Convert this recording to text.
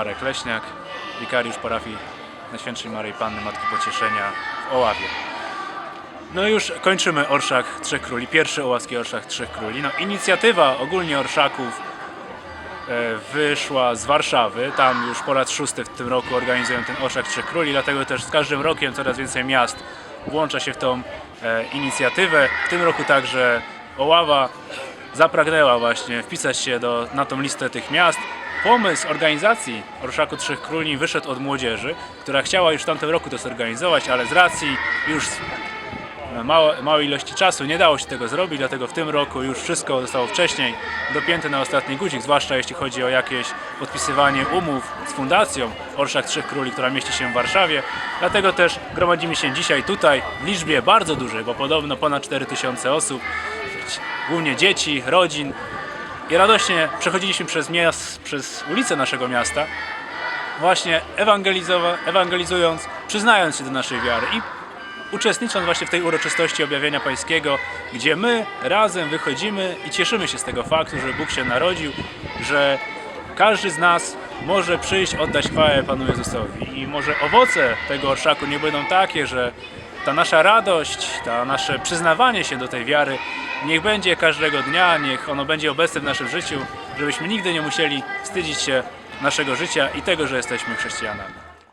Leśniak, wikariusz parafii Najświętszej Maryi Panny Matki Pocieszenia w Oławie. No już kończymy Orszak Trzech Króli, pierwszy oławski Orszak Trzech Króli. No inicjatywa ogólnie Orszaków e, wyszła z Warszawy. Tam już po raz szósty w tym roku organizują ten Orszak Trzech Króli, dlatego też z każdym rokiem coraz więcej miast włącza się w tą e, inicjatywę. W tym roku także Oława zapragnęła właśnie wpisać się do, na tą listę tych miast. Pomysł organizacji Orszaku Trzech Króli wyszedł od młodzieży, która chciała już w tamtym roku to zorganizować, ale z racji już małe, małej ilości czasu nie dało się tego zrobić, dlatego w tym roku już wszystko zostało wcześniej dopięte na ostatni guzik, zwłaszcza jeśli chodzi o jakieś podpisywanie umów z fundacją Orszak Trzech Króli, która mieści się w Warszawie. Dlatego też gromadzimy się dzisiaj tutaj w liczbie bardzo dużej, bo podobno ponad 4000 osób, głównie dzieci, rodzin. I radośnie przechodziliśmy przez, miast, przez ulice naszego miasta, właśnie ewangelizując, przyznając się do naszej wiary i uczestnicząc właśnie w tej uroczystości objawienia pańskiego, gdzie my razem wychodzimy i cieszymy się z tego faktu, że Bóg się narodził, że każdy z nas może przyjść, oddać chwałę Panu Jezusowi. I może owoce tego orszaku nie będą takie, że ta nasza radość, ta nasze przyznawanie się do tej wiary niech będzie każdego dnia, niech ono będzie obecne w naszym życiu, żebyśmy nigdy nie musieli wstydzić się naszego życia i tego, że jesteśmy chrześcijanami.